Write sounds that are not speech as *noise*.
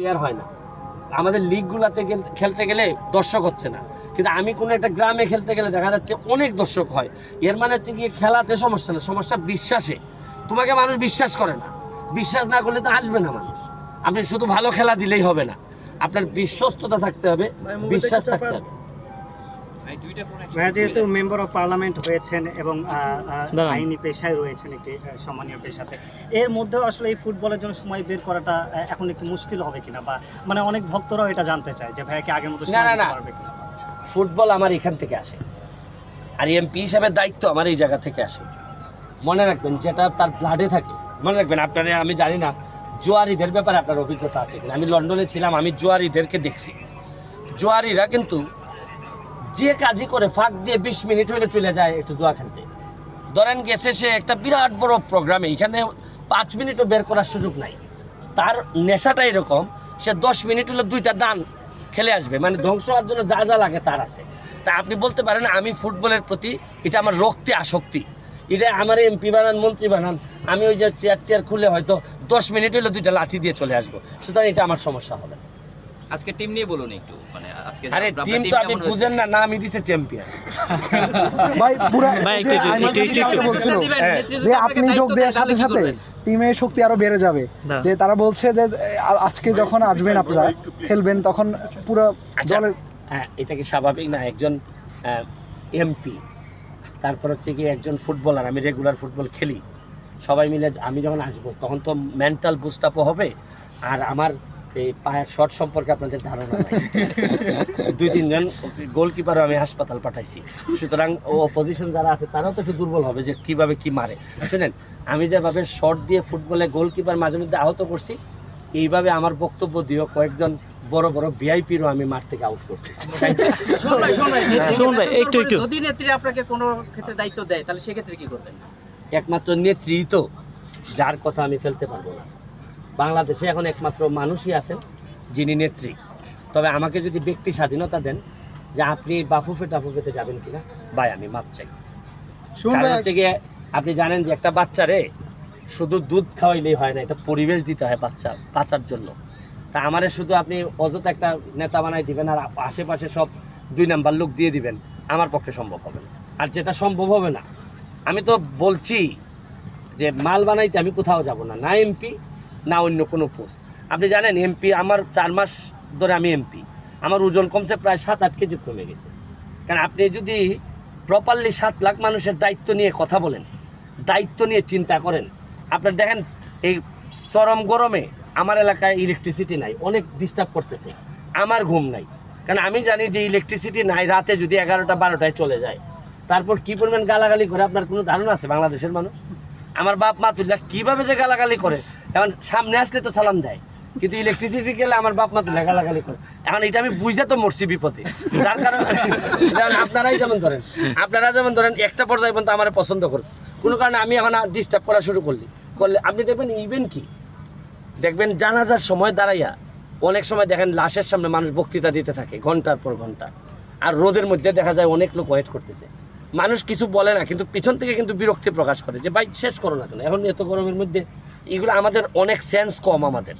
Player হয় না। আমাদের লিগগুলাতে খেলতে গেলে দর্শক হচ্ছে না। কিন্তু আমি কোনো একটা গ্রামে খেলতে গেলে দেখা যাচ্ছে অনেক দর্শক হয়। এর মানে হচ্ছে গিয়ে খেলাতে সমস্যা না সমস্যা বিশ্বাসে। তোমাকে মানুষ বিশ্বাস করে না। বিশ্বাস না করলে তো আসবে না মানুষ। আপনি শুধু ভালো খেলা দিলেই হবে না। আপনার বিশ্বস্ততা থাকতে হবে বিশ্বাস থাকতে হবে। যেহেতু মেম্বার অফ পার্লামেন্ট হয়েছেন এবং আইনি পেশায় রয়েছেন একটি সম্মানীয় পেশাতে এর মধ্যেও আসলে এই ফুটবলের জন্য সময় বের করাটা এখন একটু মুশকিল হবে কিনা বা মানে অনেক ভক্তরাও এটা জানতে চায় যে ভাইয়া কি আগের মতো না, না, দিতে না। পারবে কিনা? ফুটবল আমার এখান থেকে আসে। আর এমপি হিসাবে দায়িত্ব আমার এই জায়গা থেকে আসে। মনে রাখবেন যেটা তার ব্লাডে থাকে। মনে রাখবেন আপনারা আমি জানি না জোয়ারিদের ব্যাপারে আপনার অভিজ্ঞতা আছে কিনা? আমি লন্ডনে ছিলাম আমি জোয়ারিদেরকে দেখছি। জোয়ারিরা কিন্তু যে কাজই করে, ফাঁক দিয়ে বিশ মিনিট হলে চলে যায় একটু জোয়া খেলতে। ধরেন গেছে সে একটা বিরাট বড় প্রোগ্রামে এখানে পাঁচ মিনিটও বের করার সুযোগ নাই। তার নেশাটা এরকম, সে দশ মিনিট হলে দুইটা দান খেলে আসবে মানে ধ্বংস হওয়ার জন্য যা যা লাগে তার আছে। তা আপনি বলতে পারেন, আমি ফুটবলের প্রতি এটা আমার রক্তে আসক্তি। এটা আমার এমপি বানান, মন্ত্রী বানান, আমি ওই যে চেয়ার টেয়ার খুলে হয়তো দশ মিনিট হলে দুইটা লাঠি দিয়ে চলে আসব। সুতরাং এটা আমার সমস্যা হবে। আজকে টিম নিয়ে বলুন একটু। মানে আজকে আরে টিম তো আপনি বুঝেন না না আমি দিছে চ্যাম্পিয়ন *laughs* ভাই পুরা *laughs* ভাই, যে একটু- হ্যাঁ। আপনি যোগ দেওয়ার সাথে সাথে টিমের শক্তি আরও বেড়ে যাবে। যে তারা বলছে যে আজকে যখন আসবেন আপনারা খেলবেন তখন পুরো আচ্ছা দলের হ্যাঁ এটা কি স্বাভাবিক না? একজন এমপি তারপর হচ্ছে কি একজন ফুটবলার আমি রেগুলার ফুটবল খেলি। সবাই মিলে আমি যখন আসব তখন তো মেন্টাল বুস্ট আপও হবে। আর আমার এই পায়ের শট সম্পর্কে আপনাদের ধারণা নাই। *laughs* দুই তিনজন গোলকিপারও আমি হাসপাতাল পাঠাইছি। সুতরাং ও অপোজিশন যারা আছে তারাও তো একটু দুর্বল হবে যে কীভাবে কি মারে। শুনেন আমি যেভাবে শট দিয়ে ফুটবলে গোলকিপার মাঝে মধ্যে আহত করছি এইভাবে আমার বক্তব্য দিয়েও কয়েকজন বড় বড় ভিআইপিরও আমি মাঠ থেকে আউট করছি। মেসেজ একটু, একটু। যদি নেত্রী আপনাকে কোনো ক্ষেত্রে দায়িত্ব দেয় তাহলে সেক্ষেত্রে কি করবেন? একমাত্র নেত্রী তো যার কথা আমি ফেলতে পারব না। বাংলাদেশে এখন একমাত্র মানুষই আছেন যিনি নেত্রী। তবে আমাকে যদি ব্যক্তি স্বাধীনতা দেন যে আপনি বাফুফে টাফুফেতে যাবেন কিনা ভাই আমি মাপ চাই। কারণ হচ্ছে গিয়ে আপনি জানেন যে একটা বাচ্চারে শুধু দুধ খাওয়াইলেই হয় না এটা পরিবেশ দিতে হয় বাচ্চা বাচ্চার জন্য। তা আমারে শুধু আপনি অযথা একটা নেতা বানাই দিবেন আর আশেপাশে সব দুই নাম্বার লোক দিয়ে দিবেন আমার পক্ষে সম্ভব হবে না। আর যেটা সম্ভব হবে না আমি তো বলছি যে মাল বানাইতে আমি কোথাও যাব না। না এমপি না অন্য কোনো পোস্ট। আপনি জানেন এমপি, আমার চার মাস ধরে আমি এমপি। আমার ওজন কমছে প্রায় সাত, আট কেজি কমে গেছে। কারণ আপনি যদি প্রপারলি সাত লাখ মানুষের দায়িত্ব নিয়ে কথা বলেন, দায়িত্ব নিয়ে চিন্তা করেন, আপনার দেখেন এই চরম গরমে আমার এলাকায় ইলেকট্রিসিটি নাই, অনেক ডিস্টার্ব করতেছে। আমার ঘুম নাই। কারণ আমি জানি যে ইলেকট্রিসিটি নাই, রাতে যদি এগারোটা, বারোটায় চলে যায়, তারপর কি পরিমাণ গালাগালি করে, আপনার কোনো ধারণা আছে বাংলাদেশের মানুষ? আমার বাপ মা তুল্লা কীভাবে যে গালাগালি করে এখন সামনে আসলে তো সালাম দেয়। কিন্তু ইলেকট্রিসিটি গেলে আমার বাপ মা তুল্লা গালাগালি করে। এখন এটা আমি বুঝতে তো মরছি বিপদে। যার কারণে আপনারাই যেমন ধরেন, আপনারা যেমন ধরেন, একটা পর্যায়ে পর্যন্ত আমার পছন্দ করেন কোনো কারণে আমি এখন ডিস্টার্ব করা শুরু করলি। করলে আপনি দেখবেন ইভেন কি? দেখবেন জানাজার সময় দাঁড়াইয়া অনেক সময় দেখেন লাশের সামনে মানুষ বক্তৃতা দিতে থাকে, ঘণ্টার পর ঘণ্টা। আর রোদের মধ্যে দেখা যায় অনেক লোক ওয়েট করতেছে। মানুষ কিছু বলে না, কিন্তু পিছন থেকে কিন্তু বিরক্তি প্রকাশ করে যে, ভাই, শেষ করো না কেন? এখন এত গরমের মধ্যে এগুলো আমাদের অনেক সেন্স কম আমাদের।